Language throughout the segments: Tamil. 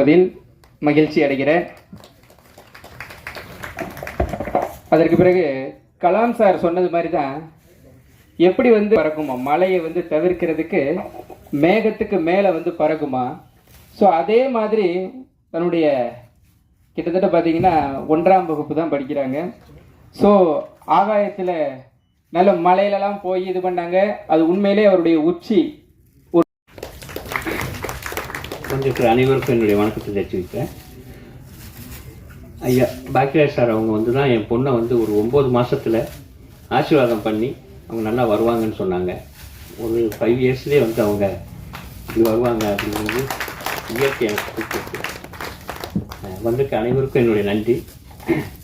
இருப்பதில் மகிழ்ச்சி அடைகிறேன். அதற்கு பிறகு கலாம் சார் சொன்னது மாதிரி தான் எப்படி வந்து பறக்குமா மலையை வந்து தவிர்க்கிறதுக்கு மேகத்துக்கு மேலே வந்து பறக்குமா? ஸோ அதே மாதிரி தன்னுடைய கிட்டத்தட்ட பார்த்தீங்கன்னா ஒன்றாம் வகுப்பு தான் படிக்கிறாங்க. ஸோ ஆகாயத்தில் நல்ல மலையிலலாம் போய் இது பண்ணாங்க. அது உண்மையிலே அவருடைய உச்சி வந்திருக்கிற அனைவருக்கும் என்னுடைய வணக்கத்தை தெரிவிக்கிறேன். ஐயா பாக்கியராஜ் சார் அவங்க வந்து தான் என் பொண்ணை வந்து ஒரு ஒம்பது மாதத்தில் ஆசீர்வாதம் பண்ணி அவங்க நல்லா வருவாங்கன்னு சொன்னாங்க. ஒரு ஃபைவ் இயர்ஸ்லேயே வந்து அவங்க இப்படி வருவாங்க அப்படிங்கிறது இயற்கை எனக்கு கொடுத்துருக்கு வந்திருக்க அனைவருக்கும் என்னுடைய நன்றி.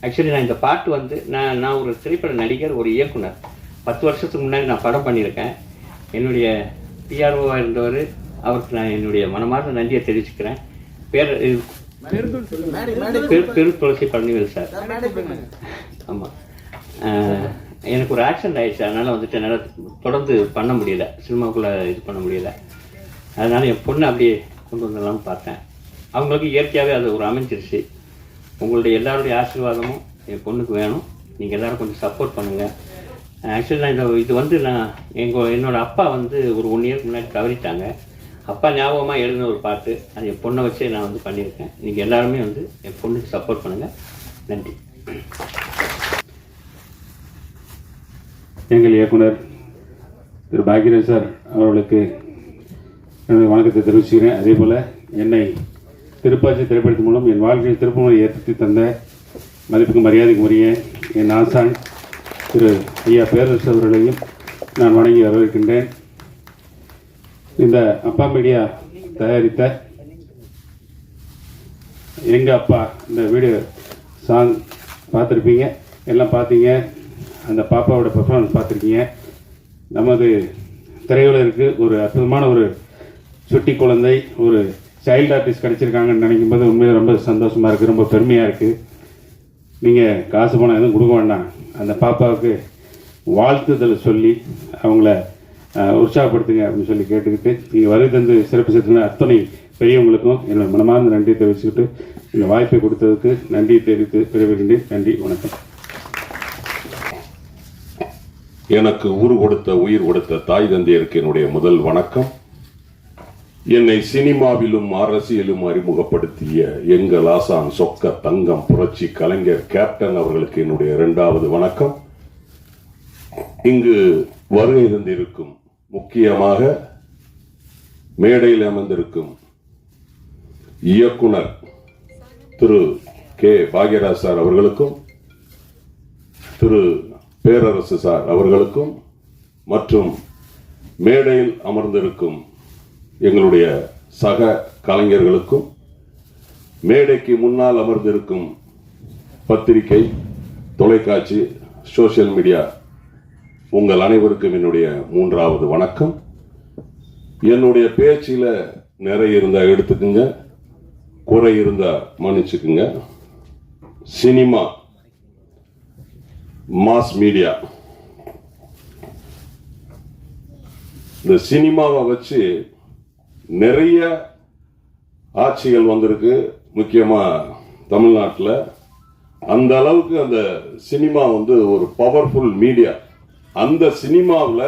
ஆக்சுவலி நான் இந்த பாட்டு வந்து நான் நான் ஒரு திரைப்பட நடிகர் ஒரு இயக்குனர். பத்து வருஷத்துக்கு முன்னாடி நான் படம் பண்ணியிருக்கேன். என்னுடைய பிஆர்ஓவாக இருந்தவர் அவருக்கு நான் என்னுடைய மனமார்ந்த நன்றியை தெரிவிச்சுக்கிறேன். பேர் பெரு பெரு துளசி பழனிவேல் சார். ஆமாம் எனக்கு ஒரு ஆக்சிடென்ட் ஆயிடுச்சு. அதனால் வந்துட்டு என்னால் தொடர்ந்து பண்ண முடியல. சினிமாக்குள்ளே இது பண்ண முடியல. அதனால் என் பொண்ணை அப்படியே கொண்டு வந்துடலாம்னு பார்த்தேன். அவங்களுக்கு இயற்கையாகவே அது ஒரு அமைஞ்சிருச்சு. உங்களுடைய எல்லாருடைய ஆசீர்வாதமும் என் பொண்ணுக்கு வேணும். நீங்கள் எல்லாரும் கொஞ்சம் சப்போர்ட் பண்ணுங்கள் ஆக்சுவலி நான் இந்த இது வந்து நான் எங்கள் என்னோட அப்பா வந்து ஒரு ஒன் இயர்க்கு முன்னாடி தவறிட்டாங்க. அப்பா ஞாபகமாக எழுதின ஒரு பாட்டு. அது என் பொண்ணை வச்சே நான் வந்து பண்ணியிருக்கேன். நீங்கள் எல்லாருமே வந்து என் பொண்ணுக்கு சப்போர்ட் பண்ணுங்கள் நன்றி. எங்கள் இயக்குனர் திரு பாக்யராஜ் சார் அவர்களுக்கு என்னுடைய வணக்கத்தை தெரிவிச்சுக்கிறேன். அதே போல் என்னை திருப்பாச்சி திரைப்படத்தின் மூலம் என் வாழ்க்கையில் திருப்பமுறை ஏற்படுத்தி தந்த மதிப்புக்கு மரியாதைக்கு உரிய என் ஆசான் திரு ஐயா பேரரசு அவர்களையும் நான் வணங்கி வரவேற்கின்றேன். இந்த அப்பா மீடியா தயாரித்த எங்கள் அப்பா இந்த வீடியோ சாங் பார்த்துருப்பீங்க. எல்லாம் பார்த்தீங்க. அந்த பாப்பாவோட பெர்ஃபார்மன்ஸ் பார்த்துருக்கீங்க. நமது திரையுலகிற்கு ஒரு அற்புதமான ஒரு சுட்டி குழந்தை ஒரு சைல்டு ஆர்டிஸ்ட் கிடச்சிருக்காங்கன்னு நினைக்கும் போது உண்மையில ரொம்ப சந்தோஷமாக இருக்குது ரொம்ப பெருமையாக இருக்குது நீங்கள் காசு பணம் எதுவும் கொடுக்க வேண்டாம். அந்த பாப்பாவுக்கு வாழ்த்துதல் சொல்லி அவங்கள உற்சாகப்படுத்துங்க அப்படின்னு சொல்லி கேட்டுக்கிட்டு நீங்கள் வருகை தந்து சிறப்பு சேர்த்துன அத்தனை பெரியவங்களுக்கும் என்னோட மனமார்ந்த நன்றியை தெரிவிச்சுக்கிட்டு இந்த வாய்ப்பை கொடுத்ததுக்கு நன்றி தெரிவித்து விரைவிக்கின்றேன் நன்றி வணக்கம். எனக்கு ஊர் கொடுத்த உயிர் கொடுத்த தாய் தந்தையருக்கு என்னுடைய முதல் வணக்கம். என்னை சினிமாவிலும் அரசியலும் அறிமுகப்படுத்திய எங்கள் ஆசான் சொக்க தங்கம் புரட்சி கலைஞர் கேப்டன் அவர்களுக்கு என்னுடைய இரண்டாவது வணக்கம். இங்கு வருகை தந்திருக்கும் முக்கியமாக மேடையில் அமர்ந்திருக்கும் இயக்குனர் திரு கே. பாக்யராஜ் சார் அவர்களுக்கும் திரு பேரரசு சார் அவர்களுக்கும் மற்றும் மேடையில் அமர்ந்திருக்கும் எங்களுடைய சக கலைஞர்களுக்கும் மேடைக்கு முன்னால் அமர்ந்திருக்கும் பத்திரிகை தொலைக்காட்சி சோஷியல் மீடியா உங்கள் அனைவருக்கும் என்னுடைய மூன்றாவது வணக்கம். என்னுடைய பேச்சில் நிறைய இருந்தால் எடுத்துக்குங்க குறை இருந்தால் மன்னிச்சுக்குங்க. சினிமா மாஸ் மீடியா இந்த சினிமாவை வச்சு நிறைய ஆட்சிகள் வந்திருக்கு. முக்கியமாக தமிழ்நாட்டில். அந்த அளவுக்கு அந்த சினிமா வந்து ஒரு பவர்ஃபுல் மீடியா அந்த சினிமாவில்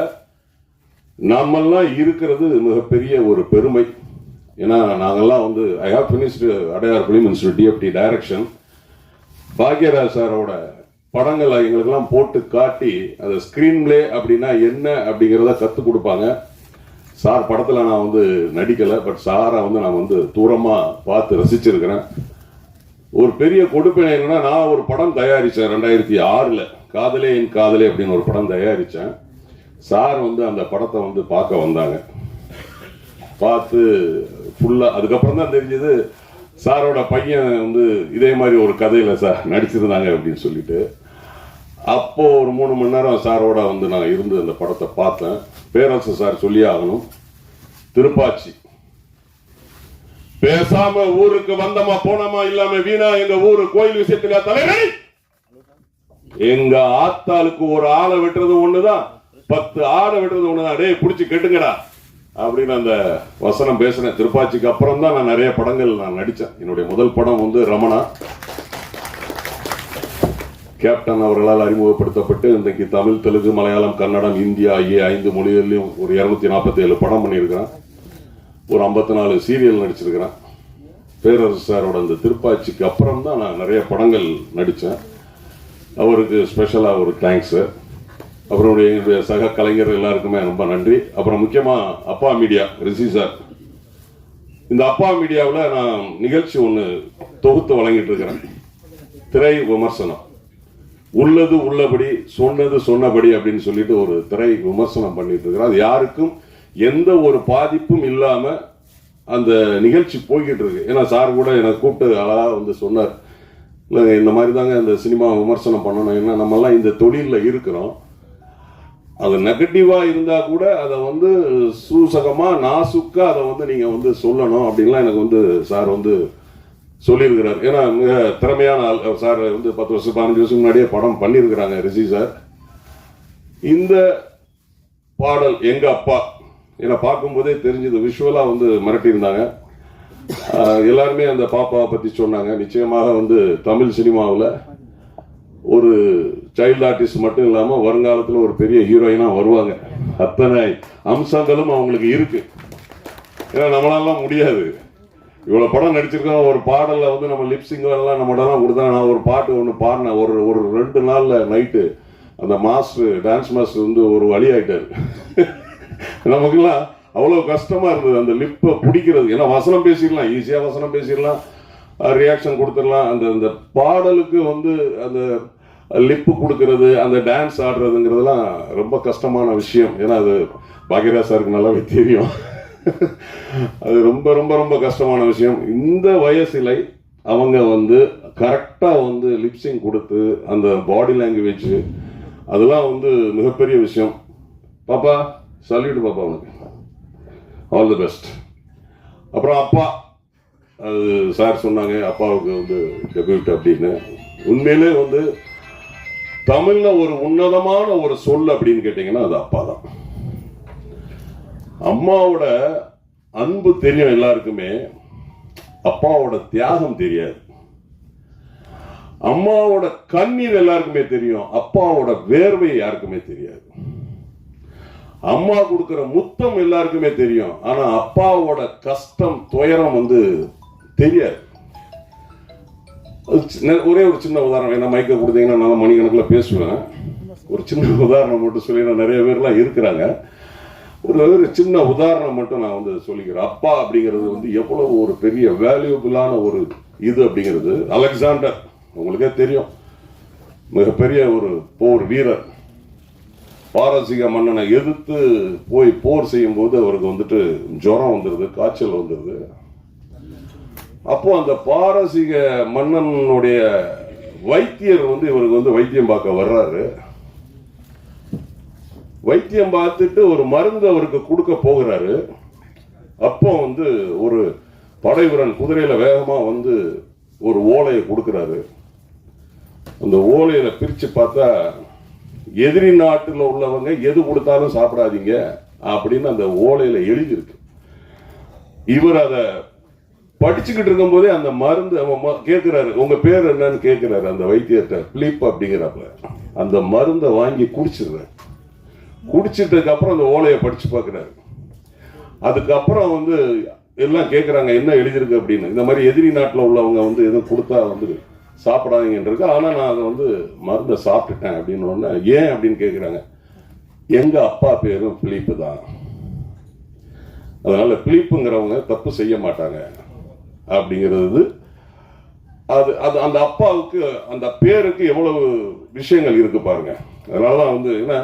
நாமெல்லாம் இருக்கிறது மிகப்பெரிய ஒரு பெருமை. ஏன்னா நாங்கெல்லாம் வந்து I have finished Adyar film institute DFT direction Bhagyaraj சாரோட படங்களை எங்களுக்கெல்லாம் போட்டு காட்டி அந்த ஸ்க்ரீன் பிளே அப்படின்னா என்ன அப்படிங்கிறத கற்றுக் கொடுப்பாங்க. சார் படத்தில் நான் வந்து நடிக்கலை பட் சாரை வந்து நான் வந்து தூரமாக பார்த்து ரசிச்சிருக்கிறேன். ஒரு பெரிய கொடுப்பினை என்னன்னா நான் ஒரு படம் தயாரித்தேன் ரெண்டாயிரத்தி ஆறில். காதலே என் காதலே அப்படின்னு ஒரு படம் தயாரித்தேன் சார் வந்து அந்த படத்தை வந்து பார்க்க வந்தாங்க. பார்த்து ஃபுல்லாக அதுக்கப்புறம் தான் தெரிஞ்சது சாரோட பையன் வந்து இதே மாதிரி ஒரு கதையில் சார் நடிச்சிருந்தாங்க அப்படின்னு சொல்லிட்டு. அப்போது ஒரு மூணு மணி நேரம் சாரோட வந்து நான் இருந்து அந்த படத்தை பார்த்தேன். பேரரசு சார் சொல்லி ஆகணும். திருப்பாச்சி பேசாம ஊருக்கு வந்தமா போனோமா இல்லாம வீணா எங்க ஊரு கோயில் விஷயத்துல தலைவர் எங்க ஆத்தாளுக்கு ஒரு ஆளை வெட்டுறது ஒண்ணுதான். பத்து ஆடை வெட்டுறது ஒண்ணுதான். டேய் பிடிச்சி கெட்டுங்கடா. அப்படின்னு அந்த வசனம் பேசின திருப்பாச்சிக்கு அப்புறம் தான் நான் நிறைய படங்கள் நான் நடித்தேன் என்னுடைய முதல் படம் வந்து ரமணா. கேப்டன் அவர்களால் அறிமுகப்படுத்தப்பட்டு இன்றைக்கு தமிழ் தெலுங்கு மலையாளம் கன்னடம் இந்தியா ஆகிய ஐந்து மொழிகளிலும் ஒரு இரநூத்தி நாற்பத்தி ஏழு படம் பண்ணியிருக்கிறேன். ஒரு ஐம்பத்தி நாலு சீரியல் நடிச்சிருக்கிறேன். பேரரசு சாரோட அந்த திருப்பாச்சிக்கு அப்புறம் தான் நான் நிறைய படங்கள் நடித்தேன் அவருக்கு ஸ்பெஷலாக ஒரு தேங்க்ஸு அப்புறம் எங்களுடைய சக கலைஞர் எல்லாருக்குமே ரொம்ப நன்றி. அப்புறம் முக்கியமாக அப்பா மீடியா ரிஷி சார். இந்த அப்பா மீடியாவில் நான் நிகழ்ச்சி ஒன்று தொகுத்து வழங்கிட்டு இருக்கிறேன். திரை விமர்சனம். உள்ளது உள்ளபடி சொன்னது சொன்னபடி அப்படின்னு சொல்லிட்டு ஒரு திரை விமர்சனம் பண்ணிட்டு இருக்கிறேன். அது யாருக்கும் எந்த ஒரு பாதிப்பும் இல்லாமல் அந்த நிகழ்ச்சி போய்கிட்டு இருக்கு. ஏன்னா சார் கூட என்னை கூப்பிட்டு அழகாக வந்து சொன்னார். இல்லைங்க இந்த மாதிரி தாங்க இந்த சினிமா விமர்சனம் பண்ணணும். ஏன்னா நம்மெல்லாம் இந்த தொழிலில் இருக்கிறோம். அது நெகட்டிவாக இருந்தால் கூட அதை வந்து சூசகமாக நாசுக்காக அதை வந்து நீங்கள் வந்து சொல்லணும் அப்படின்லாம் எனக்கு வந்து சார் வந்து சொல்லியிருக்கிறார். ஏன்னா மிக திறமையான ஆள். சார் வந்து பத்து வருஷம் பதினஞ்சு வருஷம் முன்னாடியே படம் பண்ணியிருக்கிறாங்க ரிஷி சார். இந்த பாடல் எங்கள் அப்பா ஏன்னா பார்க்கும்போதே தெரிஞ்சது விஷுவலாக வந்து மிரட்டியிருந்தாங்க. எல்லாருமே அந்த பாப்பாவை பற்றி சொன்னாங்க. நிச்சயமாக வந்து தமிழ் சினிமாவில் ஒரு சைல்டு ஆர்டிஸ்ட் மட்டும் இல்லாமல் வருங்காலத்தில் ஒரு பெரிய ஹீரோயினாக வருவாங்க. அத்தனை அம்சங்களும் அவங்களுக்கு இருக்கு. ஏன்னா நம்மளாலாம் முடியாது. இவ்வளோ படம் நடிச்சிருக்கோம். ஒரு பாடலில் வந்து நம்ம லிப்ஸிங்கெல்லாம் எல்லாம் கொடுத்தா நான் ஒரு பாட்டு ஒன்று பாடினேன். ஒரு ஒரு ரெண்டு நாளில் நைட்டு அந்த மாஸ்டர் டான்ஸ் மாஸ்டர் வந்து ஒரு வழி ஆகிட்டார் நமக்குலாம் அவ்வளோ கஷ்டமாக இருந்தது. அந்த லிப்பை பிடிக்கிறது. ஏன்னா வசனம் பேசிடலாம். ஈஸியாக வசனம் பேசிடலாம். ரியாக்ஷன் கொடுத்துடலாம். அந்த அந்த பாடலுக்கு வந்து அந்த லிப்பு கொடுக்கறது அந்த டான்ஸ் ஆடுறதுங்கிறதுலாம் ரொம்ப கஷ்டமான விஷயம். ஏன்னா அது பாக்யராஜ் சாருக்கு நல்லாவே தெரியும். அது ரொம்ப ரொம்ப ரொம்ப கஷ்டமான விஷயம். இந்த வயசில் அவங்க வந்து கரெக்டாக வந்து லிப்ஸிங் கொடுத்து அந்த பாடி லாங்குவேஜ் அதெல்லாம் வந்து மிகப்பெரிய விஷயம். பாப்பா சல்யூட் பாப்பா உனக்கு. ஆல் தி பெஸ்ட் அப்புறம் அப்பா அது சார் சொன்னாங்க அப்பாவுக்கு வந்து டெபியூட் அப்படின்னு. உண்மையிலே வந்து தமிழ்ல ஒரு உன்னதமான ஒரு சொல் அப்படின்னு கேட்டிங்கன்னா அது அப்பா தான். அம்மாவோட அன்பு தெரியும் எல்லாருக்குமே அப்பாவோட தியாகம் தெரியாது. அம்மாவோட கண்ணீர் எல்லாருக்குமே தெரியும் அப்பாவோட வேர்வை யாருக்குமே தெரியாது. அம்மா கொடுக்கிற முத்தம் எல்லாருக்குமே தெரியும். ஆனா அப்பாவோட கஷ்டம் துயரம் வந்து தெரியாது. ஒரே ஒரு சின்ன உதாரணம். என்ன மைக்க கொடுத்தீங்கன்னா நான் மணிக்கணக்கில் பேசுவேன். ஒரு சின்ன உதாரணம் மட்டும் சொல்லி நான் நிறைய பேர்லாம் இருக்கிறாங்க. ஒரு ஒரு சின்ன உதாரணம் மட்டும் நான் வந்து சொல்லிக்கிறேன். அப்பா அப்படிங்கிறது வந்து எவ்வளவு ஒரு பெரிய வேல்யூபிளான ஒரு இது அப்படிங்கிறது. அலெக்சாண்டர் உங்களுக்கே தெரியும். மிகப்பெரிய ஒரு போர் வீரர். பாரசீக மன்னனை எதிர்த்து போய் போர் செய்யும் போது அவருக்கு வந்துட்டு ஜுரம் வந்துடுது காய்ச்சல் வந்துடுது அப்போ அந்த பாரசீக மன்னனுடைய வைத்தியர் வந்து இவருக்கு வந்து வைத்தியம் பார்க்க வர்றாரு. வைத்தியம் பார்த்துட்டு ஒரு மருந்து அவருக்கு கொடுக்க போகிறாரு. அப்போ வந்து ஒரு படைவீரன் குதிரையில வேகமா வந்து ஒரு ஓலையை கொடுக்கிறாரு. அந்த ஓலையில பிரிச்சு பார்த்தா எதிரி நாட்டுல உள்ளவங்க எது கொடுத்தாலும் சாப்பிடாதீங்க அப்படின்னு அந்த ஓலையில எழுதியிருக்கு. இவர் அதை படிச்சுக்கிட்டு இருக்கும்போதே அந்த மருந்து கேட்கிறாரு உங்க பேர் என்னன்னு கேட்கிறாரு அந்த வைத்தியர்கிட்ட. பிலிப் அப்படிங்கிறப்ப. அந்த மருந்தை வாங்கி குடிச்சிருவேன் குடிச்சிட்டதுக்கு அப்புறம் அந்த ஓலையை படிச்சு பார்க்குறாரு. அதுக்கப்புறம் வந்து எல்லாம் கேட்குறாங்க என்ன எழுதியிருக்கு அப்படின்னு. இந்த மாதிரி எதிரி நாட்டில் உள்ளவங்க வந்து எதுவும் கொடுத்தா வந்து சாப்பிடாதீங்கன்றது. ஆனால் நான் அதை வந்து மருந்தை சாப்பிட்டுட்டேன் அப்படின்னு ஒன்று ஏன் அப்படின்னு கேட்குறாங்க எங்கள் அப்பா பேரும் பிலிப்பு தான். அதனால் பிலிப்புங்கிறவங்க தப்பு செய்ய மாட்டாங்க அப்படிங்கிறது. அது அது அந்த அப்பாவுக்கு அந்த பேருக்கு எவ்வளவு விஷயங்கள் இருக்கு பாருங்க. அதனாலதான் வந்து என்ன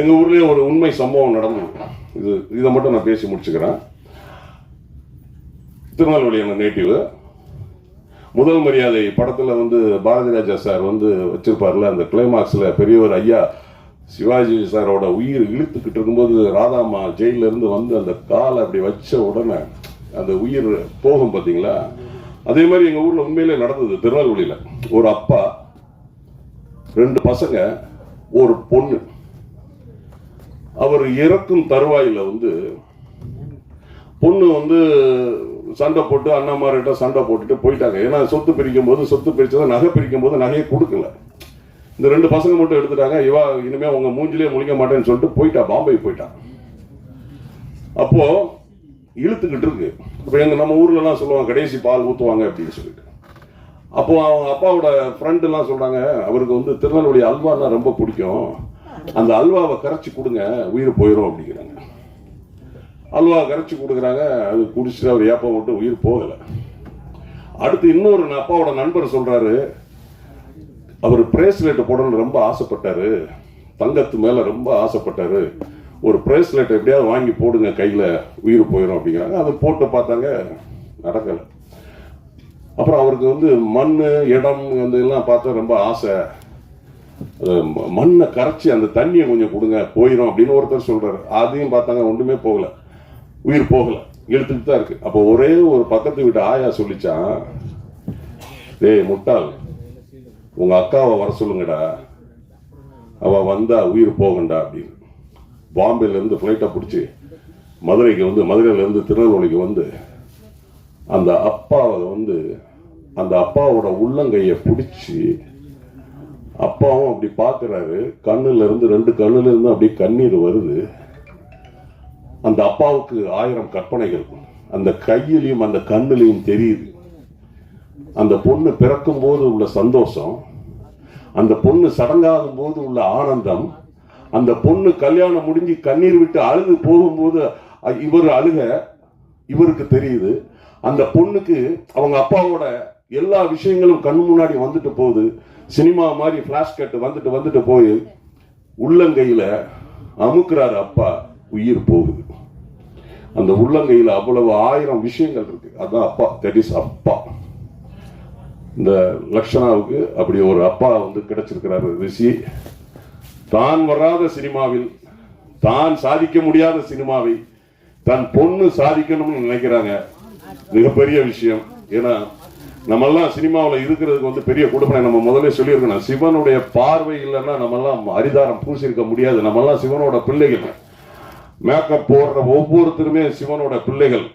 எங்கள் ஊர்லேயே ஒரு உண்மை சம்பவம் நடந்தது. இது இதை மட்டும் நான் பேசி முடிச்சுக்கிறேன். திருநெல்வேலி எங்க நேட்டிவ் முதல் மரியாதை படத்தில் வந்து பாரதி ராஜா சார் வந்து வச்சிருப்பார்ல அந்த கிளைமாக்ஸில் பெரியவர் ஐயா சிவாஜி சாரோட உயிர் இழுத்துக்கிட்டு இருக்கும்போது ராதாமா ஜெயிலிருந்து வந்து அந்த காலை அப்படி வச்ச உடனே அந்த உயிர் போகும் பார்த்தீங்களா அதே மாதிரி எங்கள் ஊரில் உண்மையிலே நடந்தது திருநெல்வேலியில். ஒரு அப்பா ரெண்டு பசங்க ஒரு பொண்ணு. அவர் இறக்கும் தருவாயில வந்து பொண்ணு வந்து சண்டை போட்டு அண்ணாமார்கிட்ட சண்டை போட்டுட்டு போயிட்டாங்க. ஏன்னா சொத்து பிரிக்கும் போது சொத்து பிரிச்சதை நகை பிரிக்கும் போது நகையை கொடுக்கல. இந்த ரெண்டு பசங்க மட்டும் எடுத்துட்டாங்க. இவா இனிமேல் உங்க மூஞ்சிலே முழிக்க மாட்டேன்னு சொல்லிட்டு போயிட்டா பாம்பே போயிட்டான் அப்போ இழுத்துக்கிட்டு இருக்கு. இப்போ எங்கள் நம்ம ஊர்லலாம் சொல்லுவாங்க கடைசி பால் ஊற்றுவாங்க அப்படின்னு சொல்லிட்டு. அப்போ அவங்க அப்பாவோட ஃப்ரெண்டுலாம் எல்லாம் அவருக்கு வந்து திருநெல்வேலி அல்வான்னா ரொம்ப பிடிக்கும். அந்த அல்வாவை கரைச்சி கொடுங்க உயிர் போயிடும் அப்படிங்கிறாங்க. அல்வா கரைச்சி கொடுக்குறாங்க. அது குடிச்சிட்டு அவர் ஏப்பம் விட்டு உயிர் போகலை. அடுத்து இன்னொரு அப்பாவோட நண்பர் சொல்கிறாரு அவர் பிரேஸ்லெட் போடணும்னு ரொம்ப ஆசைப்பட்டாரு. தங்கத்து மேலே ரொம்ப ஆசைப்பட்டாரு. ஒரு பிரேஸ்லெட் எப்படியாவது வாங்கி போடுங்க கையில் உயிர் போயிடும் அப்படிங்கிறாங்க. அதை போட்டு பார்த்தாங்க நடக்கலை. அப்புறம் அவருக்கு வந்து மண் இடம் அந்த எல்லாம் பார்த்தா ரொம்ப ஆசை. ம- மண்ணை கரைச்சி அந்த தண்ணியை கொஞ்சம் கொடுங்க போயிடும் அப்படின்னு ஒருத்தர் சொல்கிறாரு அதையும் பார்த்தாங்க ஒன்றுமே போகலை. உயிர் போகல. எடுத்துட்டு தான் இருக்கு. அப்போ ஒரே ஒரு பக்கத்து வீட்டு ஆயா சொல்லிச்சான் டேய் முட்டாள் உங்க அக்காவை வர சொல்லுங்கடா. அவ வந்தா உயிர் போகண்டா அப்படின்னு. பாம்பேல இருந்து ஃப்ளைட்டை பிடிச்சி மதுரைக்கு வந்து மதுரையில இருந்து திருநெல்வேலிக்கு வந்து அந்த அப்பாவை வந்து அந்த அப்பாவோட உள்ளங்கையை பிடிச்சி அப்பாவும் அப்படி பார்க்குறாரு கண்ணுல இருந்து ரெண்டு கண்ணுல இருந்து அப்படியே கண்ணீர் வருது. அந்த அப்பாவுக்கு ஆயிரம் கற்பனைகள். அந்த கையிலையும் அந்த கண்ணிலையும் தெரியுது. அந்த பொண்ணு பிறக்கும் போது உள்ள சந்தோஷம் அந்த பொண்ணு சடங்காகும் போது உள்ள ஆனந்தம் அந்த பொண்ணு கல்யாணம் முடிஞ்சு கண்ணீர் விட்டு அழுது போகும்போது இவர் அழுக இவருக்கு தெரியுது. அந்த பொண்ணுக்கு அவங்க அப்பாவோட எல்லா விஷயங்களும் கண் முன்னாடி வந்துட்டு போகுது. சினிமா மாதிரி ஃப்ளாஷ் கட்டு வந்துட்டு வந்துட்டு போய் உள்ளங்கையில் அமுக்குறாரு அப்பா. உயிர் போகுது. அந்த உள்ளங்கையில் அவ்வளவு ஆயிரம் விஷயங்கள் இருக்கு. அதான் அப்பா. தட் இஸ் அப்பா. இந்த லக்ஷனாவுக்கு அப்படி ஒரு அப்பா வந்து கிடைச்சிருக்கிறாரு ரிஷி. தான் வராத சினிமாவில் தான் சாதிக்க முடியாத சினிமாவை தன் பொண்ணு சாதிக்கணும்னு நினைக்கிறாங்க. மிகப்பெரிய விஷயம். ஏன்னா நம்மெல்லாம் சினிமாவில் இருக்கிறதுக்கு வந்து பெரிய கொடுமை நம்ம முதல்ல சொல்லியிருக்கணும் சிவனுடைய பார்வை இல்லைன்னா நம்மெல்லாம் அரிதாரம் பூசியிருக்க முடியாது. நம்மெல்லாம் சிவனோட பிள்ளைகள். மேக்கப் போடுற ஒவ்வொருத்தருமே சிவனோட பிள்ளைகள்.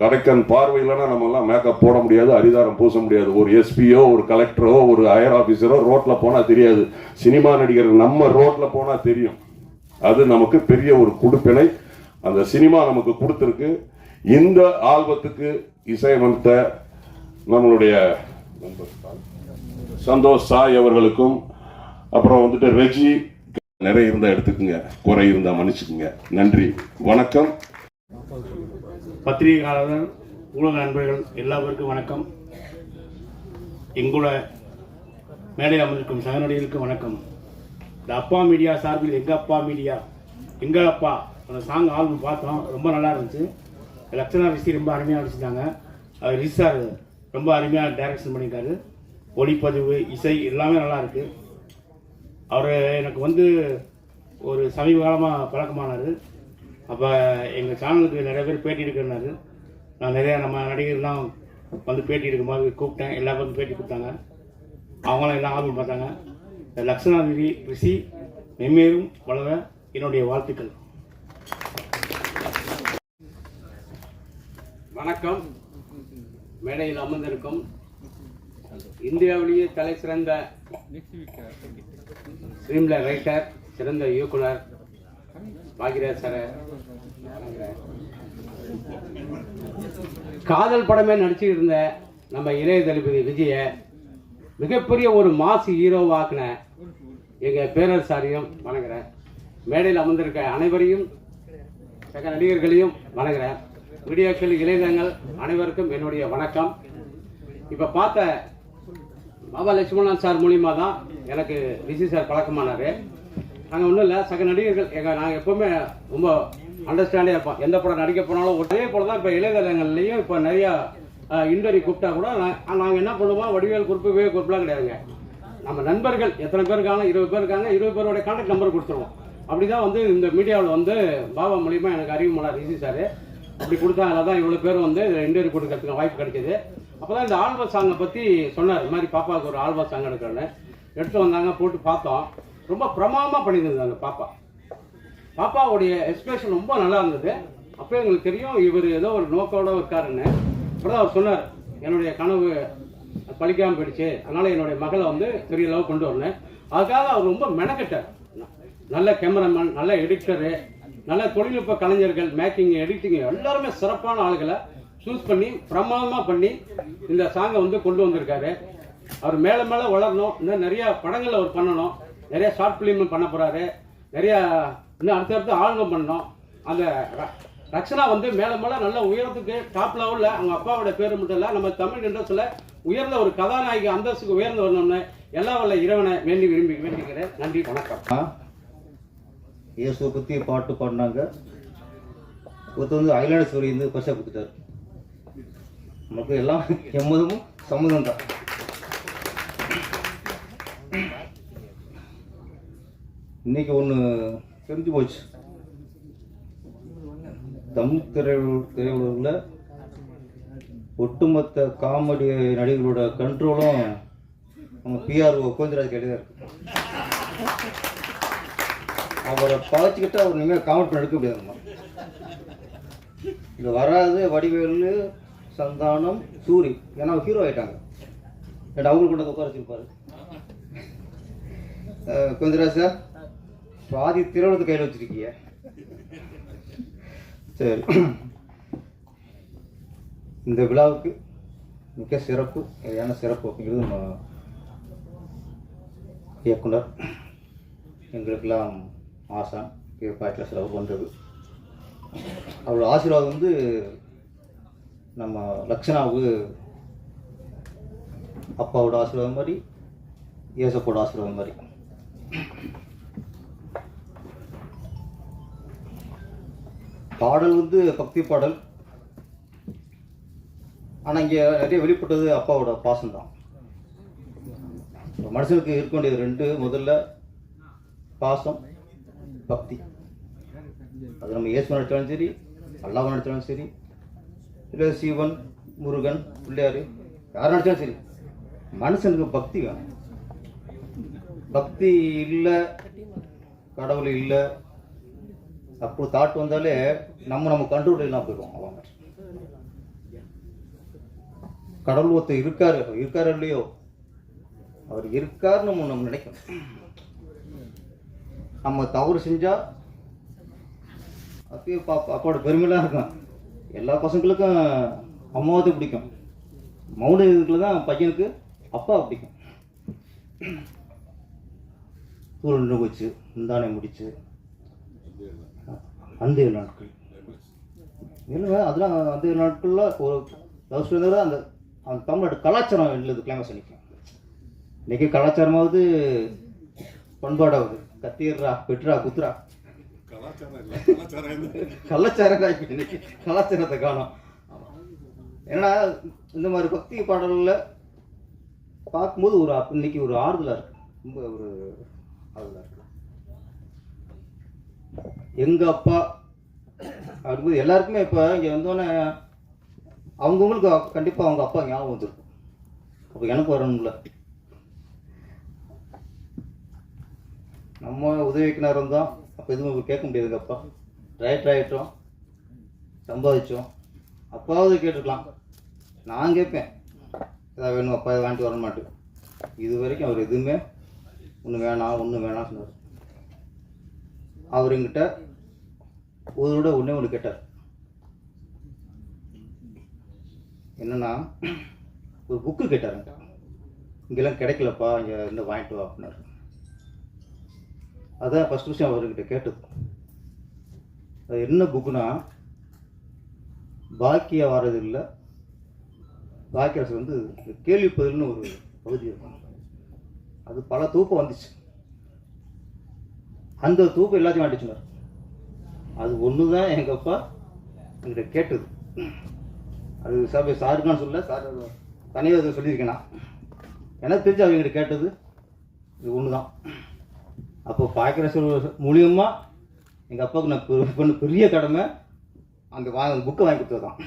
கடைக்கன் பார்வை நம்ம எல்லாம் மேக்கப் போட முடியாது அரிதாரம் பூச முடியாது. ஒரு எஸ்பியோ ஒரு கலெக்டரோ ஒரு ஹையர் ஆஃபீஸரோ ரோட்ல போனா தெரியாது. சினிமா நடிகர் நம்ம ரோட்ல போனா தெரியும். அது நமக்கு பெரிய ஒரு கொடுப்பினை. அந்த சினிமா நமக்கு கொடுத்துருக்கு. இந்த ஆல்பத்துக்கு இசையமைத்த நம்மளுடைய சந்தோஷ் சாய் அவர்களுக்கும் அப்புறம் வந்துட்டு ரெஜி நிறைய இருந்தா எடுத்துக்குங்க. குறை இருந்தா மன்னிச்சுக்குங்க. நன்றி. வணக்கம். பத்திரிகையாளர்கள் ஊடக நண்பர்கள் எல்லாருக்கும் வணக்கம். எங்கூட மேடையில் அமர்ந்திருக்கும் சகநடிகளுக்கு வணக்கம். இந்த அப்பா மீடியா சார்பில் எங்கள் அப்பா மீடியா எங்கள் அப்பா அந்த சாங் ஆல்பம் பார்த்தோம். ரொம்ப நல்லா இருந்துச்சு. லட்சணா ரிஷி ரொம்ப அருமையாக நடிச்சிருந்தாங்க. அது ரிஷி சார் ரொம்ப அருமையாக டைரக்ஷன் பண்ணியிருக்காரு. ஒளிப்பதிவு இசை எல்லாமே நல்லா இருக்குது அவர் எனக்கு வந்து ஒரு சமீப காலமாக பழக்கமானார். அப்போ எங்கள் சேனலுக்கு நிறைய பேர் பேட்டி எடுக்கிறனாரு. நான் நிறையா நம்ம நடிகர்லாம் வந்து பேட்டி எடுக்கும்போது கூப்பிட்டேன். எல்லா பேரும் பேட்டி கொடுத்தாங்க. அவங்களாம் எல்லாம் ஆர்வம் பார்த்தாங்க. இந்த லக்ஷணாதிரி ரிஷி மென்மேலும் வளர என்னுடைய வாழ்த்துக்கள். வணக்கம். மேடையில் அமர்ந்திருக்கும் இந்தியாவிலேயே தலை சிறந்த ஸ்ட்ரீமில் ரைட்டர் சிறந்த இயக்குனர் பாகிராஜ் சார். காதல் படமே நடிச்சுட்டு இருந்த நம்ம இளைய தளபதி விஜய மிகப்பெரிய ஒரு மாசு ஹீரோவாக்குன எங்கள் பேரரசாரையும் வணங்குறேன் மேடையில் அமர்ந்திருக்க அனைவரையும் சக நடிகர்களையும் வணங்குறேன் மீடியாக்கள் இளைஞர்கள் அனைவருக்கும் என்னுடைய வணக்கம். இப்போ பார்த்த பாபா லட்சுமணன் சார் மூலியமாக தான் எனக்கு ரிஷி சார் பழக்கமானார். நாங்கள் ஒன்றும் இல்லை சக நடிகர்கள் எங்கள் நாங்கள் எப்போவுமே ரொம்ப அண்டர்ஸ்டாண்டே இருப்போம். எந்த படம் நடிக்க போனாலும் ஒரே போல் தான் இப்போ இளையதளங்கள்லையும் இப்போ நிறையா இன்டர்வியூ கூப்பிட்டா கூட நாங்கள் என்ன பண்ணுவோம் வடிவேல் குறிப்பு வே குறிப்புலாம் கிடையாதுங்க. நம்ம நண்பர்கள் எத்தனை பேர் இருக்காங்க இருபது பேர் இருக்காங்க இருபது பேருடைய கான்டாக்ட் நம்பர் கொடுத்துருவோம். அப்படி தான் வந்து இந்த மீடியாவில் வந்து பாபா மூலியமாக எனக்கு அறிவுமலர் ரிஷி சார். அப்படி கொடுத்தா தான் இவ்வளோ பேர் வந்து இன்டர்வியூ கொடுக்கறதுக்கு வாய்ப்பு கிடைக்கிது. அப்போ தான் இந்த ஆல்பம் சாங்கை பற்றி சொன்னார். இது மாதிரி பாப்பாவுக்கு ஒரு ஆல்பம் சாங் எடுக்கிறேன்னு. எடுத்து வந்தாங்க போட்டு பார்த்தோம். ரொம்ப பிரமாதமாக பண்ணியிருந்தாங்க பாப்பா. பாப்பாவுடைய எக்ஸ்பிரஷன் ரொம்ப நல்லா இருந்தது. அப்போ எங்களுக்கு தெரியும் இவர் ஏதோ ஒரு நோக்கோட இருக்காருன்னு. அப்புறம் அவர் சொன்னார் என்னுடைய கனவு பழிக்காமல் போயிடுச்சு. அதனால் என்னுடைய மகளை வந்து பெரிய அளவு கொண்டு வரணும் அதுக்காக அவர் ரொம்ப மெனக்கட்டார். நல்ல கேமராமேன் நல்ல எடிட்டரு நல்ல தொழில்நுட்ப கலைஞர்கள் மேக்கிங் எடிட்டிங் எல்லாருமே சிறப்பான ஆளுகளை சூஸ் பண்ணி பிரமாதமாக பண்ணி இந்த சாங்கை வந்து கொண்டு வந்திருக்காரு. அவர் மேலே மேலே வளரணும். இன்னும் நிறையா படங்கள் அவர் பண்ணணும். நிறைய ஷார்ட் ஃபிலிம் பண்ண போகிறாரு நிறையா இன்னும் அடுத்தடுத்து ஆல்பம் பண்ணணும். அந்த ர- ரக்ஷனா வந்து மேலே மேலே நல்ல உயரத்துக்கு டாப் லெவலில் அவங்க அப்பாவோட பேர் மட்டும் இல்லை நம்ம தமிழ் இண்டஸ்ட்ரியில் உயர்ந்த ஒரு கதாநாயகி அந்தஸ்துக்கு உயர்ந்து வரணும்னு எல்லா வல்ல இறைவனை வேண்டி விரும்பி வேண்டிக்கிறேன். நன்றி வணக்கம். இயேசுவை பற்றி பாட்டு பாடினாங்க. ஒருத்தர் வந்து ஐலாண்டேஸ்வரி வந்து பரிசா கொடுத்துட்டார் நமக்கு எல்லாம் எம்மதமும் சம்மதம் தான். இன்னைக்கு ஒன்று தெரிஞ்சு போச்சு. தமிழ் திரையுலக திரையுலகில் ஒட்டுமொத்த காமெடி நடிகர்களோட கண்ட்ரோலும் நம்ம பிஆர்ஓ கோவிந்தராஜ் கையில் தான் இருக்கு அவரை பாய்ச்சிக்கிட்டு அவர் இனிமேல் காமெண்ட் பண்ண எடுக்க முடியாதும்மா இது வராது வடிவேலு சந்தானம் சூரி ஏன்னா ஹீரோ ஆயிட்டாங்க. ஏன்னா அவங்களுக்கு கொண்டு உட்கார வச்சிருப்பாரு? அஹ், கொஞ்சராஜ் சார் பாதி திருவள்ளத்து கையில் வச்சிருக்கீங்க சரி. இந்த விழாவுக்கு மிக சிறப்பு ஏன்னா சிறப்பு. அப்படிங்கிறது நம்ம இயக்குனர் எங்களுக்கெல்லாம் ஆசான் பாட்டில் செலவு பண்ணுறது அவரோட ஆசீர்வாதம் வந்து நம்ம லக்ஷனாவுக்கு அப்பாவோட ஆசீர்வாதம் மாதிரி ஏசப்போட ஆசீர்வாதம் மாதிரி. பாடல் வந்து பக்தி பாடல். ஆனால் இங்கே நிறைய வெளிப்பட்டது அப்பாவோட பாசம்தான். மனுஷனுக்கு இருக்க வேண்டியது ரெண்டு முதல்ல பாசம் பக்தி. அது நம்ம இயேசு நினைச்சாலும் சரி அல்லாவை நினைச்சாலும் சரி இல்லை சிவன் முருகன் பிள்ளையார் யார் நினச்சாலும் சரி. மனுஷனுக்கு பக்தி வேணும். பக்தி இல்லை கடவுள் இல்லை அப்போ தாட் வந்தாலே நம்ம நம்ம கண்ட்ரோல் இல்லாமல் போயிடுவோம் அவங்க கடவுள் ஒருத்தர் இருக்காரு இருக்காரு இல்லையோ? அவர் இருக்காருன்னு நம்ம நம்ம நினைக்கணும். நம்ம தவறு செஞ்சால் அப்பயே பாப்பா அப்பாவோட பெருமைலாம் இருக்கும். எல்லா பசங்களுக்கும் அம்மாவது பிடிக்கும். மௌன இதுக்குள்ள தான் பையனுக்கு அப்பா பிடிக்கும். சூழ்நிலை போச்சு முந்தானை முடிச்சு. அந்த நாட்கள். இல்லைங்க அதெல்லாம் அந்த நாட்களில் ஒரு லவ் ஸ்டோரி அந்த அந்த தமிழ்நாட்டு கலாச்சாரம் இல்லை கிளைமஸ் நிற்கும் இன்னைக்கு கலாச்சாரமாவது பண்பாடாவது. கத்திடுறா பெட்ரா குத்துறா கலாச்சாரம் இன்னைக்கு கலாச்சாரத்தை காணும் ஏன்னா இந்த மாதிரி பக்தி பாடல்ல பார்க்கும்போது ஒரு இன்னைக்கு ஒரு ஆறுதலாக இருக்கு ரொம்ப ஒரு ஆறுதலாக இருக்கு எங்க அப்பா அப்படிங்கும்போது எல்லாருக்குமே இப்போ இங்கே வந்தோடனே அவங்கவுங்களுக்கு கண்டிப்பாக அவங்க அப்பா ஞாபகம் வந்துருக்கும் அப்போ எனக்கு வரணும்ல நம்ம உதவிக்கினார் இருந்தோம் அப்போ எதுவும் கேட்க முடியாதுங்க அப்பா. ரைட் ஆகிட்டோம் சம்பாதிச்சோம். அப்பாவது கேட்டுருக்கலாம். நான் கேட்பேன். ஏதாவது வேணும் அப்பா? இதை வாங்கிட்டு வர மாட்டேன் இது வரைக்கும் அவர் எதுவுமே ஒன்று வேணாம் ஒன்று வேணாம் சொன்னார். அவர் எங்கிட்ட ஒரு விட ஒன்றே ஒன்று கேட்டார். என்னென்னா ஒரு புக்கு கேட்டார் இங்கெல்லாம் கிடைக்கலப்பா. இங்கே இருந்து வாங்கிட்டு வா அப்படின்னாரு. அதான் ஃபஸ்ட் விஷயம் அவர்கிட்ட கேட்டது. அது என்ன புக்குனா பாக்கிய வாரது பாக்கிய பாக்கியரசு வந்து கேள்விப்பதில்னு ஒரு பகுதி இருக்கும். அது பல தூக்கம் வந்துச்சு. அந்த தூக்கம் எல்லாத்தையும் வாங்கிட்டு அது ஒன்று தான் எங்கள் அப்பா என்கிட்ட கேட்டது. அது சார் சாருக்கான்னு சொல்ல சார் தனியாக அதை சொல்லியிருக்கேன்? நான் எனக்கு தெரிஞ்சு அவங்க என்கிட்ட கேட்டது இது ஒன்று தான் அப்போ பாக்கியரசர் மூலியமா எங்கள் அப்பாவுக்கு நான் பண்ண பெரிய கடமை அந்த வா புக்கை வாங்கி கொடுத்தது தான்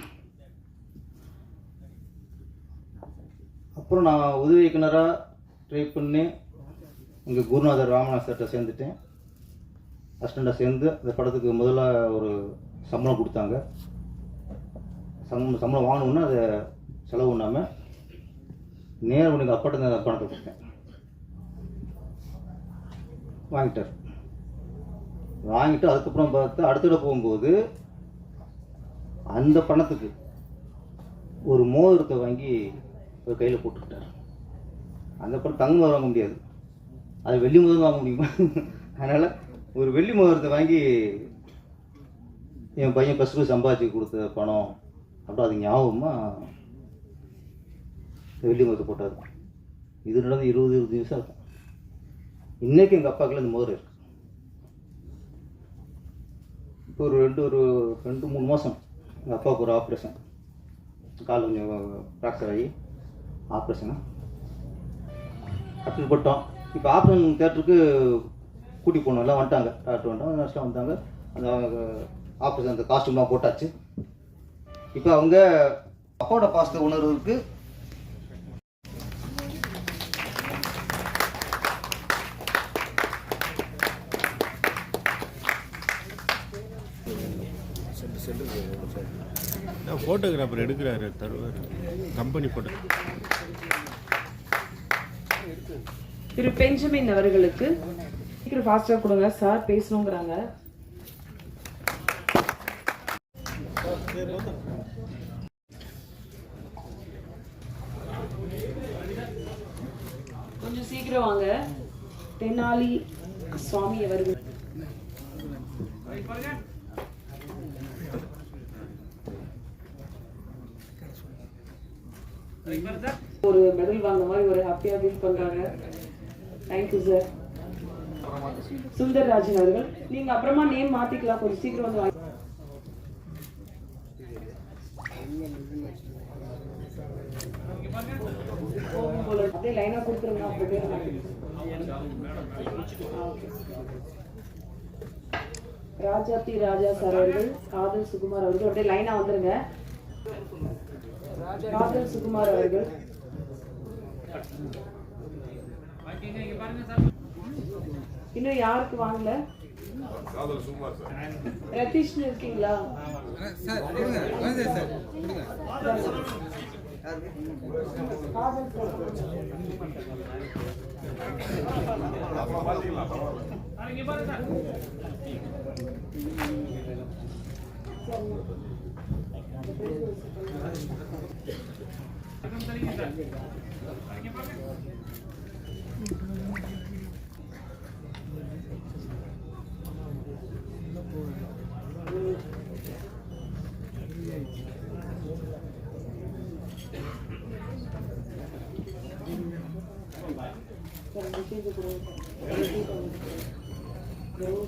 அப்புறம் நான் உதவி இயக்குனராக ட்ரை பண்ணி எங்கள் குருநாதர் ராமநாத் சார்கிட்ட சேர்ந்துட்டேன். அசிஸ்டண்ட்டாக சேர்ந்து அந்த படத்துக்கு முதல்ல ஒரு சம்பளம் கொடுத்தாங்க. சம்பளம் சம்பளம் வாங்கணுன்னா அதை செலவு பண்ணாமல் நேரம் எங்கள் அப்பாட்ட பணத்தை கொடுத்தேன். வாங்கிட்டார். வாங்கிட்டு அதுக்கப்புறம் பார்த்து அடுத்த போகும்போது அந்த பணத்துக்கு ஒரு மோதிரத்தை வாங்கி ஒரு கையில் போட்டுக்கிட்டார். அந்த பணம் தங்க மோதிரம் வாங்க முடியாது. அது வெள்ளி மோதிரம் வாங்க முடியுமா? அதனால் ஒரு வெள்ளி மோதிரத்தை வாங்கி என் பையன் ஃபஸ்ட்டு சம்பாதிச்சு கொடுத்த பணம். அப்புறம் அது ஞாபகமாக வெள்ளி மோதிரத்தை போட்டார். இது நடந்து இருபது இருபது நிமிஷம் இருக்கும் இன்றைக்கும் எங்கள் அப்பாக்குள்ள இந்த மோர் இருக்கு. இப்போ ஒரு ரெண்டு ஒரு ரெண்டு மூணு மாதம் எங்கள் அப்பாவுக்கு ஒரு ஆப்ரேஷன் கால் கொஞ்சம் ஃப்ராக்சர் ஆகி ஆப்ரேஷனாக அட்மிட் போட்டோம். இப்போ ஆப்ரேஷன் தேட்டருக்கு கூட்டி போனோம் எல்லாம் வந்துட்டாங்க. டாக்டர் வந்துட்டாங்க நர்ஸ்லாம் வந்தாங்க அந்த ஆப்ரேஷன் அந்த காஸ்ட்யூம்லாம் போட்டாச்சு. இப்போ அவங்க அப்பாவோட பாசத்தை உணர்வுக்கு ஃபோட்டோகிராஃபர் எடுக்கிறாரு தருவார் கம்பெனி ஃபோட்டோ திரு பெஞ்சமின் அவர்களுக்கு சீக்கிரம் ஃபாஸ்ட்டாக கொடுங்க சார் பேசணுங்கிறாங்க. கொஞ்சம் சீக்கிரம் வாங்க. தென்னாலி சுவாமி அவர்கள். ஒரு மெடல் வாங்கின மாதிரி ஒரு ஹாப்பியா ஃபீல் பண்றாங்க. தேங்க்யூ சார் சுந்தர்ராஜன் அவர்கள் நீங்க அப்புறமா நேம் மாத்திக்கலாம். கொஞ்சம் சீக்கிரம் வந்து வாங்க போகும் போல அப்படியே கொடுத்துருங்க பேர் ராஜாத்தி ராஜா சார் அவர்கள் காதல் சுகுமார் அவர்கள் அப்படியே லைனா வந்துருங்க. காதல் சுகுமார் அவர்கள். இன்னும் யாருக்கு வாங்கல? ரதீஷ்னு இருக்கீங்களா? 그런 느낌적으로 매우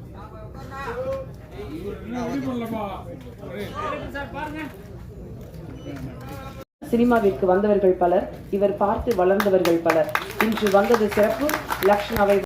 சினிமாவிற்கு வந்தவர்கள் பலர் இவர் பார்த்து வளர்ந்தவர்கள் பலர். இன்று வந்தது சிறப்பு. லக்ஷ்ணாவை